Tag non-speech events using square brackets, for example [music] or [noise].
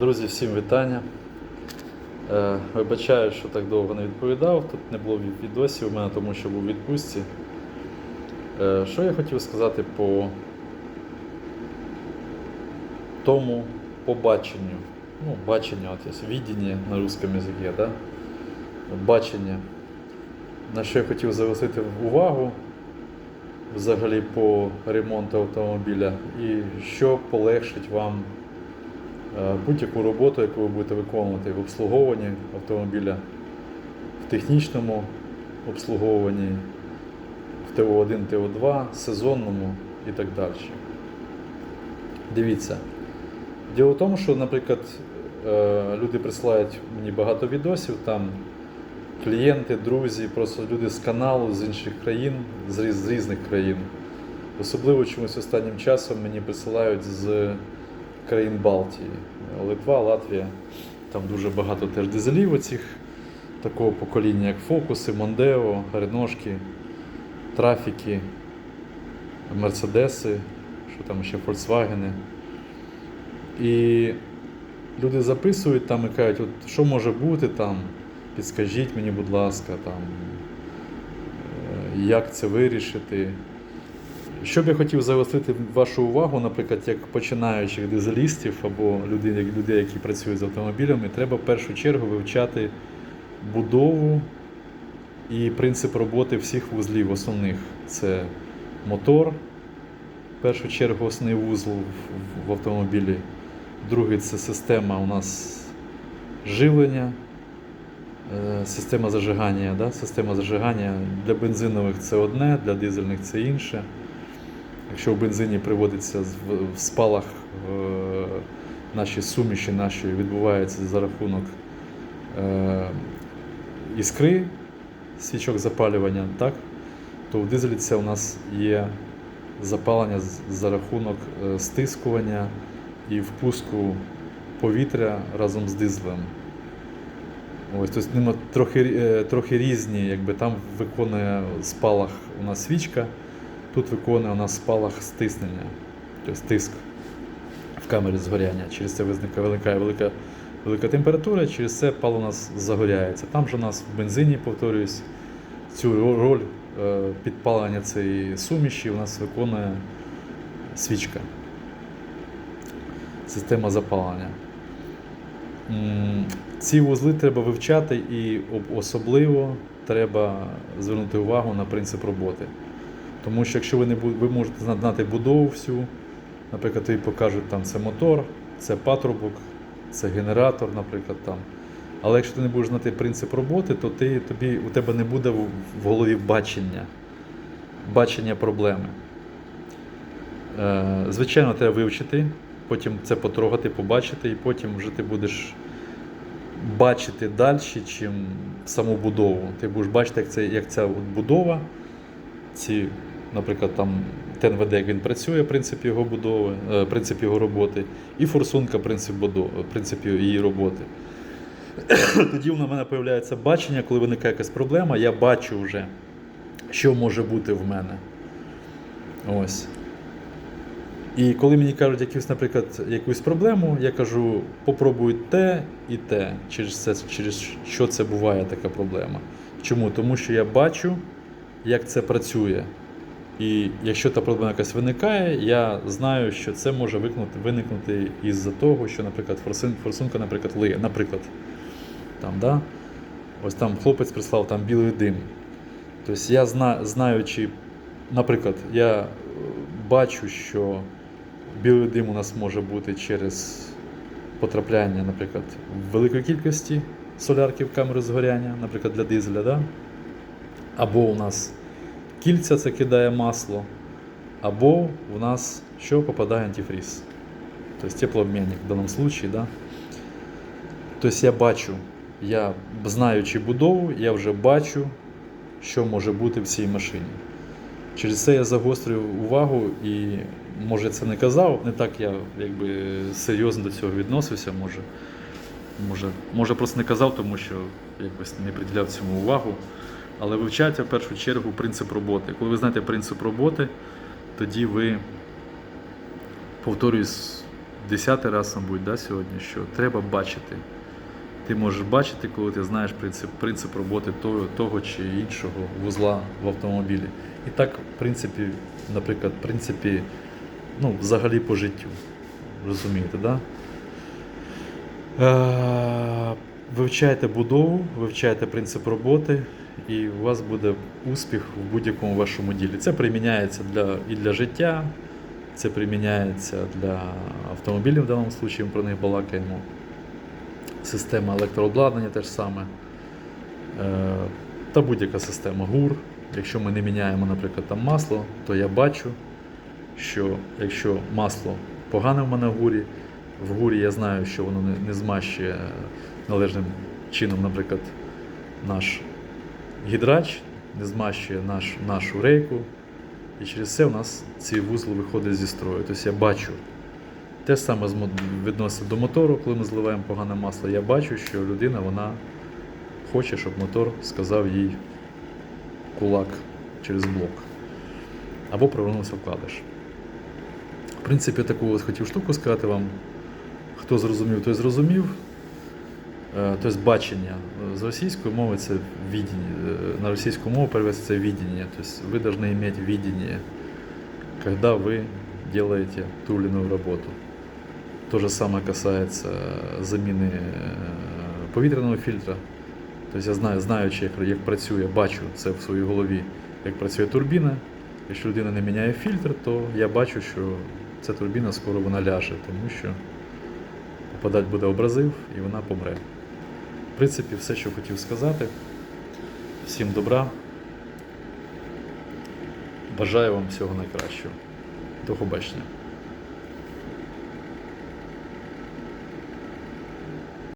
Друзі, всім вітання. Е, Вибачаю, що так довго не відповідав. Тут не було від- відосів у мене, тому що був у відпустці. Е, Що я хотів сказати по тому побаченню. Ну, бачення, от є відіння на русском язикі, да? бачення. На що я хотів завершити увагу взагалі по ремонту автомобіля і що полегшить вам будь-яку роботу, яку ви будете виконувати в обслуговуванні автомобіля, в технічному обслуговуванні, в ТО1, ТО2, сезонному і так далі. Дивіться. Діло в тому, що, наприклад, е, люди присилають мені багато відосів, там клієнти, друзі, просто люди з каналу, з інших країн, з різних країн. Особливо чомусь останнім часом мені присилають з країн Балтії. Литва, Латвія. Там дуже багато теж дизелів оцих такого покоління, як Фокуси, Мондео, Реношки, Трафіки, Мерседеси, що там ще Volkswagen. І люди записують там і кажуть, от що може бути там, підскажіть мені, будь ласка, там, е, як це вирішити. Що б я хотів загострити вашу увагу, наприклад, як починаючих дизелістів або людей, людей, які працюють з автомобілями, треба в першу чергу вивчати будову і принцип роботи всіх вузлів основних. Це мотор, в першу чергу, основний вузол в- автомобілі. Другий це система у нас живлення, е, система зажигання. Да? Система зажигання для бензинових це одне, для дизельних це інше. Якщо в бензині приводиться в спалах е, наші суміші наші відбуваються за рахунок е, іскри, свічок запалювання, так? то в дизелі це у нас є запалення за рахунок е, стискування і впуску повітря разом з дизелем. Ось, тобто нема трохи, трохи різні, якби там виконує спалах у нас свічка, тут виконує у нас спалах стиснення, тобто тиск в камері згоряння. Через це виникає велика, велика температура, через це пал у нас загоряється. Там же у нас в бензині, повторюсь, цю роль е, підпалення цієї суміші у нас виконує свічка. Система запалення. Ці вузли треба вивчати і особливо треба звернути увагу на принцип роботи. Тому що якщо ви не ви можете знати будову всю, наприклад, тобі покажуть там це мотор, це патрубок, це генератор, наприклад, там. Але якщо ти не будеш знати принцип роботи, то ти, тобі, у тебе не буде в, голові бачення, бачення проблеми. Е, звичайно, треба вивчити, потім це потрогати, побачити, і потім вже ти будеш бачити далі, чим саму будову. Ти будеш бачити, як, це, як ця будова, ці, наприклад, там ТНВД, як він працює, принцип його будови, е, принцип його роботи, і форсунка, принцип, будови, принцип її роботи. [clears throat] Тоді в мене з'являється бачення, коли виникає якась проблема, я бачу вже, що може бути в мене. Ось. І коли мені кажуть якусь, наприклад, якусь проблему, я кажу, попробуй те і те, через, це, через що це буває така проблема. Чому? Тому що я бачу, як це працює. І якщо та проблема якась виникає, я знаю, що це може виникнути, виникнути із-за того, що, наприклад, форсун, форсунка, наприклад, лиє. Наприклад, там, да? ось там хлопець прислав там білий дим. Тобто я зна, знаючи, наприклад, я е, бачу, що білий дим у нас може бути через потрапляння, наприклад, великої кількості солярки в камеру згоряння, наприклад, для дизеля, да? або у нас кільця це кидає масло, або у нас що попадає антифриз. Тобто теплообмінник в даному випадку. Да? Тобто я бачу, я знаючи будову, я вже бачу, що може бути в цій машині. Через це я загострюю увагу і, може, це не казав, не так я якби серйозно до цього відносився, може. Може, може просто не казав, тому що якось не приділяв цьому увагу. Але вивчайте в першу чергу принцип роботи. Коли ви знаєте принцип роботи, тоді ви, повторюсь, десятий раз, мабуть, да, сьогодні, що треба бачити. Ти можеш бачити, коли ти знаєш принцип, принцип роботи того, того чи іншого вузла в автомобілі. І так, в принципі, наприклад, в принципі, ну, взагалі по життю. Розумієте, да? Вивчайте будову, вивчайте принцип роботи, і у вас буде успіх в будь-якому вашому ділі. Це приміняється для, і для життя, це приміняється для автомобілів в даному випадку, ми про них балакаємо. Система електрообладнання теж саме. Е, Та будь-яка система ГУР. Якщо ми не міняємо, наприклад, там масло, то я бачу, що якщо масло погане в мене в гурі, в гурі я знаю, що воно не, не змащує належним чином, наприклад, наш гідрач, не змащує наш, нашу рейку. І через це у нас ці вузли виходять зі строю. Тобто я бачу. Те саме відноситься до мотору, коли ми зливаємо погане масло. Я бачу, що людина вона хоче, щоб мотор сказав їй кулак через блок. Або провернувся вкладиш. В принципі, таку ось хотів штуку сказати вам. Хто зрозумів, той зрозумів. Е, Тобто бачення. З російської мови це видіння. Е, На російську мову перевести це видение. Тобто ви должны иметь видение, когда вы делаете ту или иную работу. То же самое касается заміни е, повітряного фільтра. Тобто я знаю, знаючи, як, як працює, бачу це в своїй голові, як працює турбіна. Якщо людина не міняє фільтр, то я бачу, що ця турбіна скоро вона ляже, тому що попадати буде образив і вона помре. В принципі, все, що хотів сказати. Всім добра. Бажаю вам всього найкращого. До побачення.